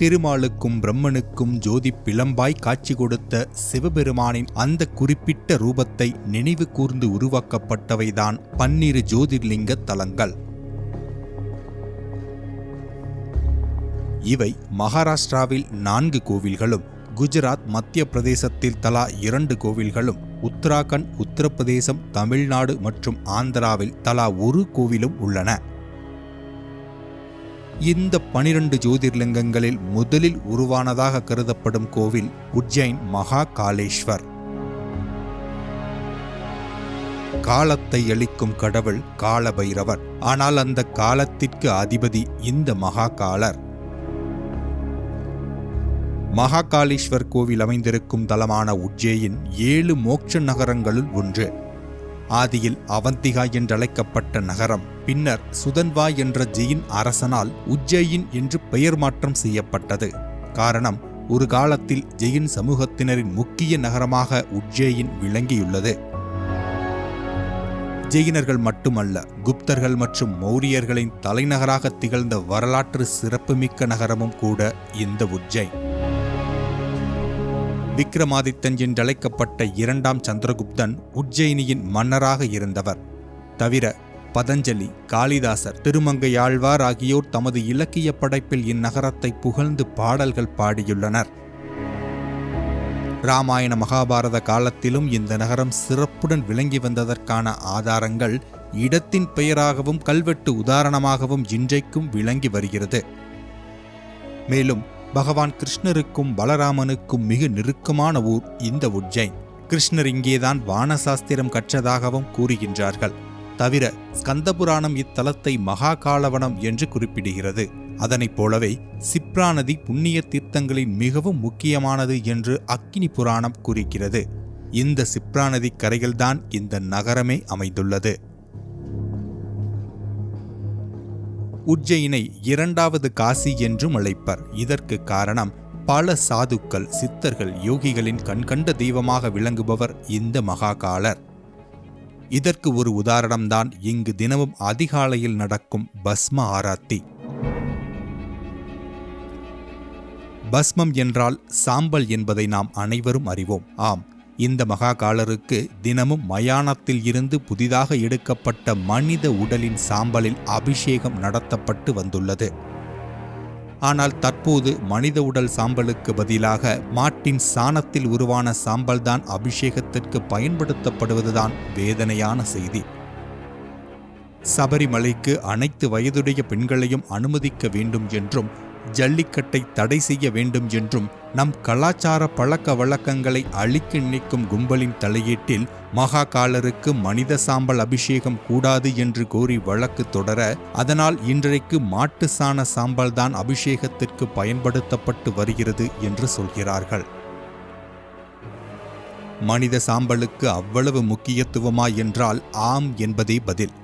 திருமாலுக்கும் பிரம்மனுக்கும் ஜோதி பிளம்பாய் காட்சி கொடுத்த சிவபெருமானின் அந்த குறிப்பிட்ட ரூபத்தை நினைவு கூர்ந்து உருவாக்கப்பட்டவைதான் பன்னிரு ஜோதிர்லிங்க தலங்கள். இவை மகாராஷ்டிராவில் நான்கு கோவில்களும் குஜராத் மத்திய பிரதேசத்தில் தலா இரண்டு கோவில்களும் உத்தராகண்ட் உத்தரப்பிரதேசம் தமிழ்நாடு மற்றும் ஆந்திராவில் தலா ஒரு கோவிலும் உள்ளன. இந்த பனிரெண்டு ஜோதிர்லிங்கங்களில் முதலில் உருவானதாக கருதப்படும் கோவில் உஜ்ஜைன் மகா காலேஸ்வர் காலத்தை அளிக்கும் கடவுள் காலபைரவர். ஆனால் அந்த காலத்திற்கு அதிபதி இந்த மகாகாலர். மகாகாலீஸ்வர் கோவில் அமைந்திருக்கும் தலமான உஜ்ஜேயின் ஏழு மோட்ச நகரங்களுள் ஒன்று. ஆதியில் அவந்திகா என்றழைக்கப்பட்ட நகரம் பின்னர் சுதன்வா என்ற ஜெயின் அரசனால் உஜ்ஜயின் என்று பெயர் மாற்றம் செய்யப்பட்டது. காரணம் ஒரு காலத்தில் ஜெயின் சமூகத்தினரின் முக்கிய நகரமாக உஜ்ஜெயின் விளங்கியுள்ளது. ஜெயினர்கள் மட்டுமல்ல குப்தர்கள் மற்றும் மௌரியர்களின் தலைநகராக திகழ்ந்த வரலாற்று சிறப்புமிக்க நகரமும் கூட இந்த உஜ்ஜைன் விக்ரமாதித்தன் என்றழைக்கப்பட்ட இரண்டாம் சந்திரகுப்தன் உஜ்ஜயினியின் மன்னராக இருந்தவர். தவிர பதஞ்சலி காளிதாசர் திருமங்கையாழ்வார் ஆகியோர் தமது இலக்கிய படைப்பில் இந்நகரத்தை புகழ்ந்து பாடல்கள் பாடியுள்ளனர். ராமாயண மகாபாரத காலத்திலும் இந்த நகரம் சிறப்புடன் விளங்கி வந்ததற்கான ஆதாரங்கள் இடத்தின் பெயராகவும் கல்வெட்டு உதாரணமாகவும் இன்றைக்கும் விளங்கி வருகிறது. மேலும் பகவான் கிருஷ்ணருக்கும் பலராமனுக்கும் மிக நெருக்கமான ஊர் இந்த உஜ்ஜைன். கிருஷ்ணர் இங்கேதான் வானசாஸ்திரம் கற்றதாகவும் கூறுகின்றார்கள். தவிர ஸ்கந்தபுராணம் இத்தலத்தை மகாகாலவனம் என்று குறிப்பிடுகிறது. அதனைப் போலவே சிப்ரா நதி புண்ணிய தீர்த்தங்களின் மிகவும் முக்கியமானது என்று அக்கினி புராணம் குறிக்கிறது இந்த சிப்ரா நதி கரையில்தான் இந்த நகரமே அமைந்துள்ளது. உஜ்ஜயினை இரண்டாவது காசி என்றும் அழைப்பர். இதற்கு காரணம் பல சாதுக்கள் சித்தர்கள் யோகிகளின் கண்கண்ட தெய்வமாக விளங்குபவர் இந்த மகாகாலர். இதற்கு ஒரு உதாரணம்தான் இங்கு தினமும் அதிகாலையில் நடக்கும் பஸ்ம ஆராத்தி. பஸ்மம் என்றால் சாம்பல் என்பதை நாம் அனைவரும் அறிவோம். ஆம் இந்த மகாகாலருக்கு தினமும் மயானத்தில் இருந்து புதிதாக எடுக்கப்பட்ட மனித உடலின் சாம்பலில் அபிஷேகம் நடத்தப்பட்டு வந்துள்ளது. ஆனால் தற்போது மனித உடல் சாம்பலுக்கு பதிலாக மாட்டின் சாணத்தில் உருவான சாம்பல்தான் அபிஷேகத்திற்கு பயன்படுத்தப்படுவதுதான் வேதனையான செய்தி. சபரிமலைக்கு அனைத்து வயதுடைய பெண்களையும் அனுமதிக்க வேண்டும் என்றும் ஜல்லிக்கட்டை தடை செய்ய வேண்டும் என்றும் நம் கலாச்சார பழக்க வழக்கங்களை அழிக்க நினைக்கும் கும்பலின் தலையீட்டில் மகாகாலருக்கு மனித சாம்பல் அபிஷேகம் கூடாது என்று கோரி வழக்கு தொடர அதனால் இன்றைக்கு மாட்டு சாண சாம்பல் தான் அபிஷேகத்திற்கு பயன்படுத்தப்பட்டு வருகிறது என்று சொல்கிறார்கள். மனித சாம்பலுக்கு அவ்வளவு முக்கியத்துவமா என்றால் ஆம் என்பதே பதில்.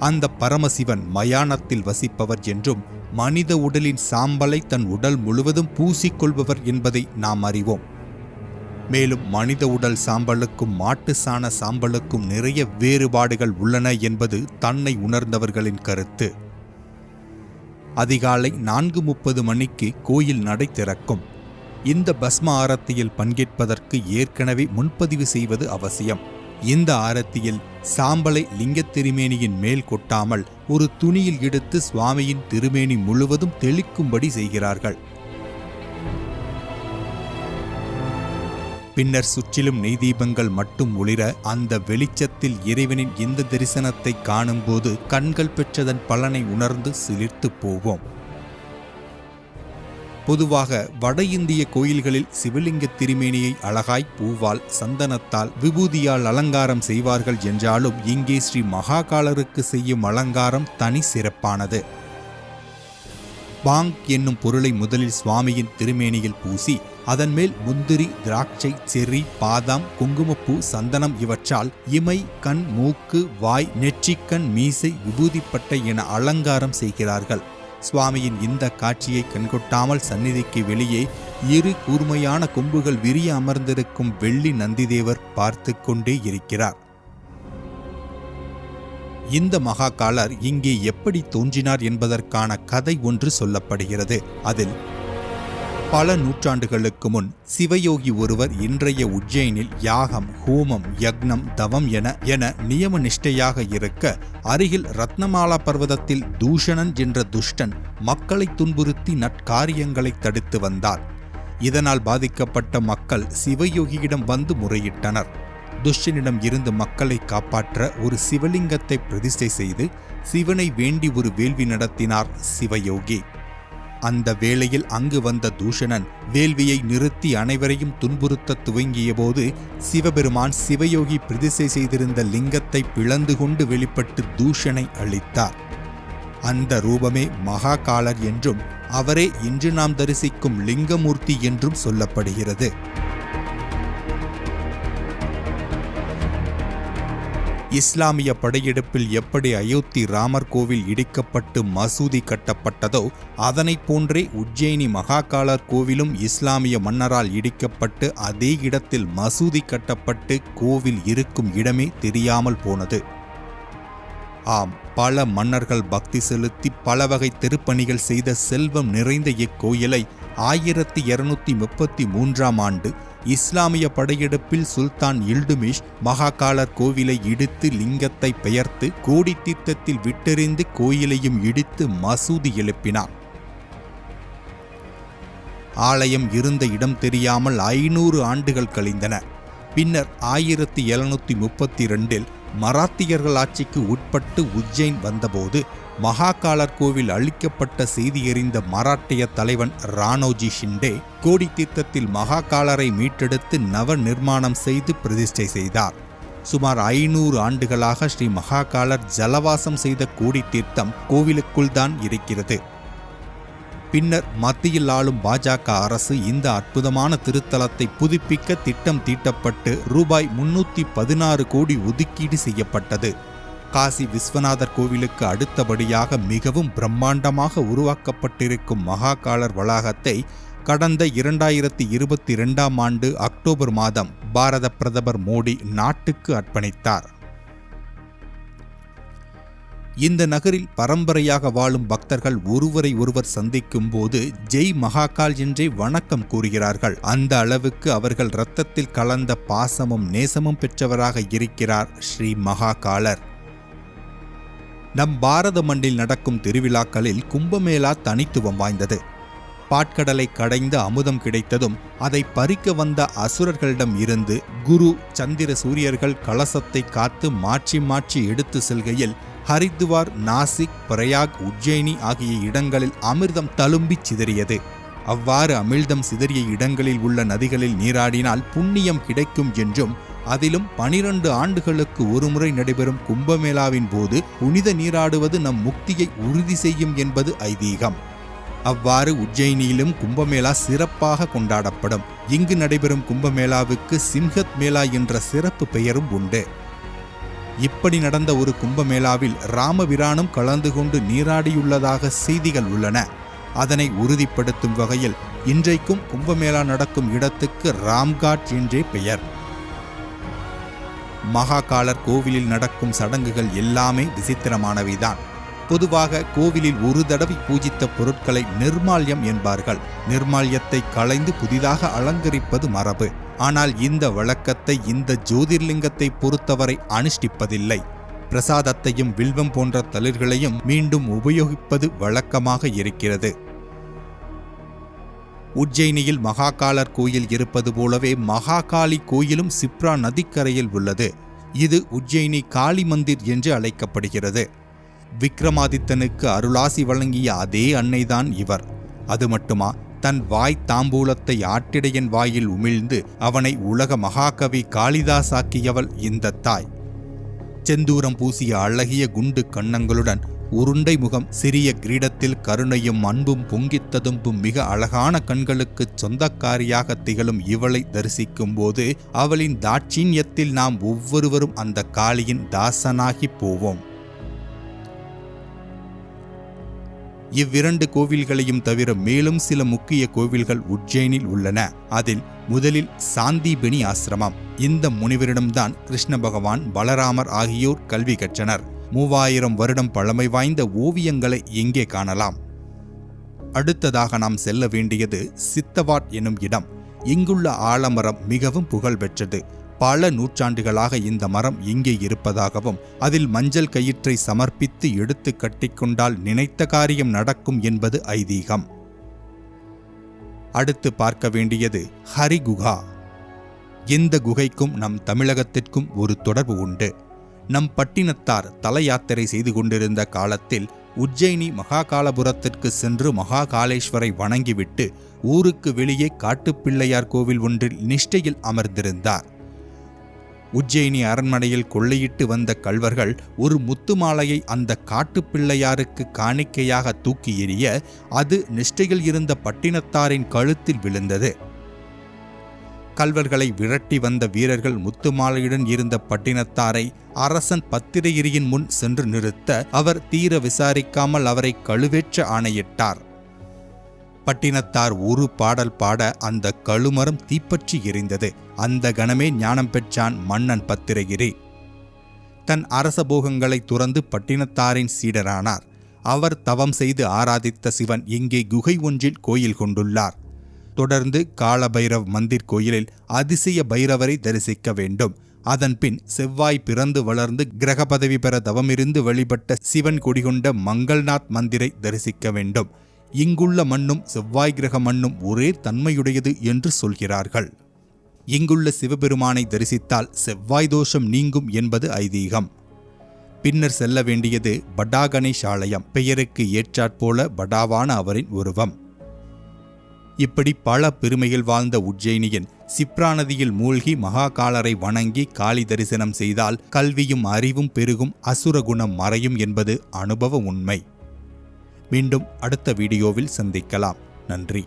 அந்த பரமசிவன் மயானத்தில் வசிப்பவர் என்றும் மனித உடலின் சாம்பலை தன் உடல் முழுவதும் பூசிக்கொள்பவர் என்பதை நாம் அறிவோம். மேலும் மனித உடல் சாம்பலுக்கும் மாட்டு சாண சாம்பலுக்கும் நிறைய வேறுபாடுகள் உள்ளன என்பது தன்னை உணர்ந்தவர்களின் கருத்து. அதிகாலை நான்கு முப்பது மணிக்கு கோயில் நடை திறக்கும். இந்த பஸ்ம ஆரத்தியில் பங்கேற்பதற்கு ஏற்கனவே முன்பதிவு செய்வது அவசியம். இந்த ஆரத்தியில் சாம்பலை லிங்க திருமேனியின் மேல் கொட்டாமல் ஒரு துணியில் எடுத்து சுவாமியின் திருமேனி முழுவதும் தெளிக்கும்படி செய்கிறார்கள். பின்னர் சுற்றிலும் நெய் தீபங்கள் மட்டும் ஒளிர அந்த வெளிச்சத்தில் இறைவனின் இந்த தரிசனத்தை காணும்போது கண்கள் பெற்றதன் பலனை உணர்ந்து சிலிர்த்து போவோம். பொதுவாக வட இந்திய கோயில்களில் சிவலிங்க திருமேனியை அழகாய் பூவால் சந்தனத்தால் விபூதியால் அலங்காரம் செய்வார்கள் என்றாலும் இங்கே ஸ்ரீ மகாகாலருக்கு செய்யும் அலங்காரம் தனி சிறப்பானது. பாங் என்னும் பொருளை முதலில் சுவாமியின் திருமேனியில் பூசி அதன் மேல் முந்திரி திராட்சை செர்ரி பாதாம் குங்குமப்பூ சந்தனம் இவற்றால் இமை கண் மூக்கு வாய் நெற்றிக்கண் மீசை விபூதிப்பட்டை என அலங்காரம் செய்கிறார்கள். சுவாமியின் இந்த காட்சியை கண்கொட்டாமல் சந்நிதிக்கு வெளியே இரு கூர்மையான கொம்புகள் விரிய அமர்ந்திருக்கும் வெள்ளி நந்திதேவர் பார்த்து கொண்டே இருக்கிறார். இந்த மகாகாலர் இங்கே எப்படி தோன்றினார் என்பதற்கான கதை ஒன்று சொல்லப்படுகிறது. அதில் பல நூற்றாண்டுகளுக்கு முன் சிவயோகி ஒருவர் இன்றைய உஜ்ஜயினில் யாகம் ஹோமம் யக்னம் தவம் என என நியம நிஷ்டையாக இருக்க அருகில் ரத்னமாலா பர்வதத்தில் தூஷணன் என்ற துஷ்டன் மக்களை துன்புறுத்தி நற்காரியங்களை தடுத்து வந்தார். இதனால் பாதிக்கப்பட்ட மக்கள் சிவயோகியிடம் வந்து முறையிட்டனர். துஷ்டனிடம் இருந்து மக்களை காப்பாற்ற ஒரு சிவலிங்கத்தை பிரதிஷ்டை செய்து சிவனை வேண்டி ஒரு வேள்வி நடத்தினார் சிவயோகி. அந்த வேளையில் அங்கு வந்த தூஷணன் வேள்வியை நிறுத்தி அனைவரையும் துன்புறுத்த துவங்கியபோது சிவபெருமான் சிவயோகி பிரதிசை செய்திருந்த லிங்கத்தை பிளந்து கொண்டு வெளிப்பட்டு தூஷனை அளித்தார். அந்த ரூபமே மகாகாலர் என்றும் அவரே இன்று நாம் தரிசிக்கும் லிங்கமூர்த்தி என்றும் சொல்லப்படுகிறது. இஸ்லாமிய படையெடுப்பில் எப்படி அயோத்தி ராமர் கோவில் இடிக்கப்பட்டு மசூதி கட்டப்பட்டதோ அதனைப் போன்றே உஜ்ஜயினி மகாகாலர் கோவிலும் இஸ்லாமிய மன்னரால் இடிக்கப்பட்டு அதே இடத்தில் மசூதி கட்டப்பட்டு கோவில் இருக்கும் இடமே தெரியாமல் போனது. ஆம் பல மன்னர்கள் பக்தி செலுத்தி பல வகை திருப்பணிகள் செய்த செல்வம் நிறைந்த இக்கோயிலை ஆயிரத்தி இருநூத்தி முப்பத்தி மூன்றாம் ஆண்டு இஸ்லாமிய படையெடுப்பில் சுல்தான் இல்டுமிஷ் மகாகாலர் கோவிலை இடித்து லிங்கத்தை பெயர்த்து கோடி தீர்த்தத்தில் விட்டெறிந்து கோயிலையும் இடித்து மசூதி எழுப்பினான் ஆலயம் இருந்த இடம் தெரியாமல் ஐநூறு ஆண்டுகள் கழிந்தன. பின்னர் ஆயிரத்தி எழுநூற்றி முப்பத்தி ரெண்டில் மராத்தியர்கள் ஆட்சிக்கு உட்பட்டு உஜ்ஜைன் வந்தபோது மகாகாலர் கோவில் அழிக்கப்பட்ட செய்தி எறிந்த மராட்டிய தலைவன் ராணோஜி ஷிண்டே கோடி தீர்த்தத்தில் மகாகாலரை மீட்டெடுத்து நவ நிர்மாணம் செய்து பிரதிஷ்டை செய்தார். சுமார் ஐநூறு ஆண்டுகளாக ஸ்ரீ மகாகாலர் ஜலவாசம் செய்த கோடி தீர்த்தம் கோவிலுக்குள் தான் இருக்கிறது. பின்னர் மத்தியில் ஆளும் பாஜக அரசு இந்த அற்புதமான திருத்தலத்தை புதுப்பிக்க திட்டம் தீட்டப்பட்டு ரூபாய் முன்னூற்றி பதினாறு கோடி ஒதுக்கீடு செய்யப்பட்டது. காசி விஸ்வநாதர் கோவிலுக்கு அடுத்தபடியாக மிகவும் பிரம்மாண்டமாக உருவாக்கப்பட்டிருக்கும் மகாகாலர் வளாகத்தை கடந்த இரண்டாயிரத்தி இருபத்தி இரண்டாம் ஆண்டு அக்டோபர் மாதம் பாரத பிரதமர் மோடி நாட்டுக்கு அர்ப்பணித்தார். இந்த நகரில் பரம்பரையாக வாழும் பக்தர்கள் ஒருவரை ஒருவர் சந்திக்கும் போது ஜெய் மகாகால் என்றே வணக்கம் கூறுகிறார்கள். அந்த அளவுக்கு அவர்கள் இரத்தத்தில் கலந்த பாசமும் நேசமும் பெற்றவராக இருக்கிறார் ஸ்ரீ மகாகாலர். நம் பாரத மண்ணில் நடக்கும் திருவிழாக்களில் கும்பமேளா தனித்துவம் வாய்ந்தது. பாட்கடலை கடைந்து அமுதம் கிடைத்ததும் அதை பறிக்க வந்த அசுரர்களிடம் இருந்து குரு சந்திர சூரியர்கள் கலசத்தை காத்து மாற்றி மாற்றி எடுத்து செல்கையில் ஹரித்துவார் நாசிக் பிரயாக் உஜ்ஜயினி ஆகிய இடங்களில் அமிர்தம் தழும்பி சிதறியது. அவ்வாறு அமிழ்தம் சிதறிய இடங்களில் உள்ள நதிகளில் நீராடினால் புண்ணியம் கிடைக்கும் என்றும் அதிலும் பனிரெண்டு ஆண்டுகளுக்கு ஒருமுறை நடைபெறும் கும்பமேளாவின் போது புனித நீராடுவது நம் முக்தியை உறுதி செய்யும் என்பது ஐதீகம். அவ்வாறு உஜ்ஜயினியிலும் கும்பமேளா சிறப்பாக கொண்டாடப்படும். இங்கு நடைபெறும் கும்பமேளாவுக்கு சிம்ஹத் மேளா என்ற சிறப்பு பெயரும் உண்டு. இப்படி நடந்த ஒரு கும்பமேளாவில் ராமபிரானும் கலந்து கொண்டு நீராடியுள்ளதாக செய்திகள் உள்ளன. அதனை உறுதிப்படுத்தும் வகையில் இன்றைக்கும் கும்பமேளா நடக்கும் இடத்துக்கு ராம்காட் என்றே பெயர். மகாகாலர் கோவிலில் நடக்கும் சடங்குகள் எல்லாமே விசித்திரமானவைதான். பொதுவாக கோவிலில் ஒரு தடவை பூஜித்த பொருட்களை நிர்மால்யம் என்பார்கள். நிர்மால்யத்தை களைந்து புதிதாக அலங்கரிப்பது மரபு. ஆனால் இந்த வழக்கத்தை இந்த ஜோதிர்லிங்கத்தை பொறுத்தவரை அனுஷ்டிப்பதில்லை. பிரசாதத்தையும் வில்வம் போன்ற தளிர்களையும் மீண்டும் உபயோகிப்பது வழக்கமாக இருக்கிறது. உஜ்ஜயினியில் மகாகாலர் கோயில் இருப்பது போலவே மகாகாளி கோயிலும் சிப்ரா நதிக்கரையில் உள்ளது. இது உஜ்ஜயினி காளி மந்திர் என்று அழைக்கப்படுகிறது. விக்ரமாதித்தனுக்கு அருளாசி வழங்கிய அதே அன்னைதான் இவர். அது மட்டுமா தன் வாய் தாம்பூலத்தை ஆட்டிடையன் வாயில் உமிழ்ந்து அவனை உலக மகாகவி காளிதாசாக்கியவள் இந்த தாய். செந்தூரம் பூசிய அழகிய குண்டு கன்னங்களுடன் உருண்டை முகம் சிறிய கிரீடத்தில் கருணையும் அன்பும் பொங்கித் ததும்பும் மிக அழகான கண்களுக்கு சொந்தக்காரியாக திகழும் இவளை தரிசிக்கும் போது அவளின் தாட்சீன்யத்தில் நாம் ஒவ்வொருவரும் அந்த காளியின் தாசனாகி போவோம். இவ்விரண்டு கோவில்களையும் தவிர மேலும் சில முக்கிய கோவில்கள் உஜ்ஜைனில் உள்ளன. அதில் முதலில் சாந்திபெனி ஆசிரமம். இந்த முனிவரிடம்தான் கிருஷ்ண பகவான் பலராமர் ஆகியோர் கல்வி கற்றனர். மூவாயிரம் வருடம் பழமை வாய்ந்த ஓவியங்களை இங்கே காணலாம்? அடுத்ததாக நாம் செல்ல வேண்டியது சித்தவாட் எனும் இடம். இங்குள்ள ஆலமரம் மிகவும் புகழ்பெற்றது. பல நூற்றாண்டுகளாக இந்த மரம் இங்கே இருப்பதாகவும் அதில் மஞ்சள் கயிற்றை சமர்ப்பித்து எடுத்து கட்டிக்கொண்டால் நினைத்த காரியம் நடக்கும் என்பது ஐதீகம். அடுத்து பார்க்க வேண்டியது ஹரிகுகா. இந்த குகைக்கும் நம் தமிழகத்திற்கும் ஒரு தொடர்பு உண்டு. நம் பட்டினத்தார் தல யாத்திரை செய்து கொண்டிருந்த காலத்தில் உஜ்ஜயினி மகாகாலபுரத்திற்கு சென்று மகாகாலேஸ்வரை வணங்கிவிட்டு ஊருக்கு வெளியே காட்டுப்பிள்ளையார் கோவில் ஒன்றில் நிஷ்டையில் அமர்ந்திருந்தார். உஜ்ஜயினி அரண்மனையில் கொள்ளையிட்டு வந்த கல்வர்கள் ஒரு முத்து மாலையை அந்த காட்டுப்பிள்ளையாருக்கு காணிக்கையாக தூக்கி எறிய அது நிஷ்டையில் இருந்த பட்டினத்தாரின் கழுத்தில் விழுந்தது. கல்வர்களை விரட்டி வந்த வீரர்கள் முத்துமாலையுடன் இருந்த பட்டினத்தாரை அரசன் பத்திரையிரியின் முன் சென்று நிறுத்த அவர் தீர விசாரிக்காமல் அவரை கழுவேற்ற ஆணையிட்டார். பட்டினத்தார் ஒரு பாடல் பாட அந்த கழுமரம் தீப்பற்றி எரிந்தது. அந்த கணமே ஞானம் பெற்றான் மன்னன் பத்திரகிரி தன் அரசபோகங்களை துறந்து பட்டினத்தாரின் சீடரானார். அவர் தவம் செய்து ஆராதித்த சிவன் இங்கே குகை ஒன்றில் கோயில் கொண்டுள்ளார். தொடர்ந்து காலபைரவ் மந்திர் கோயிலில் அதிசய பைரவரை தரிசிக்க வேண்டும். அதன்பின் செவ்வாய் பிறந்து வளர்ந்து கிரக பதவி பெற தவமிருந்து வழிபட்ட சிவன் குடிகொண்ட மங்கள்நாத் மந்திரை தரிசிக்க வேண்டும். இங்குள்ள மண்ணும் செவ்வாய் கிரக மண்ணும் ஒரே தன்மையுடையது என்று சொல்கிறார்கள். இங்குள்ள சிவபெருமானை தரிசித்தால் செவ்வாய் தோஷம் நீங்கும் என்பது ஐதீகம். பின்னர் செல்ல வேண்டியது படா ஆலயம் பெயருக்கு ஏற்றாற்போல படாவான அவரின் உருவம். இப்படி பல பெருமையில் வாழ்ந்த உஜ்ஜயினியின் சிப்ரா நதியில் மூழ்கி மகாகாலரை வணங்கி காளி தரிசனம் செய்தால் கல்வியும் அறிவும் பெருகும் அசுர குணம் மறையும் என்பது அனுபவ உண்மை. மீண்டும் அடுத்த வீடியோவில் சந்திக்கலாம். நன்றி.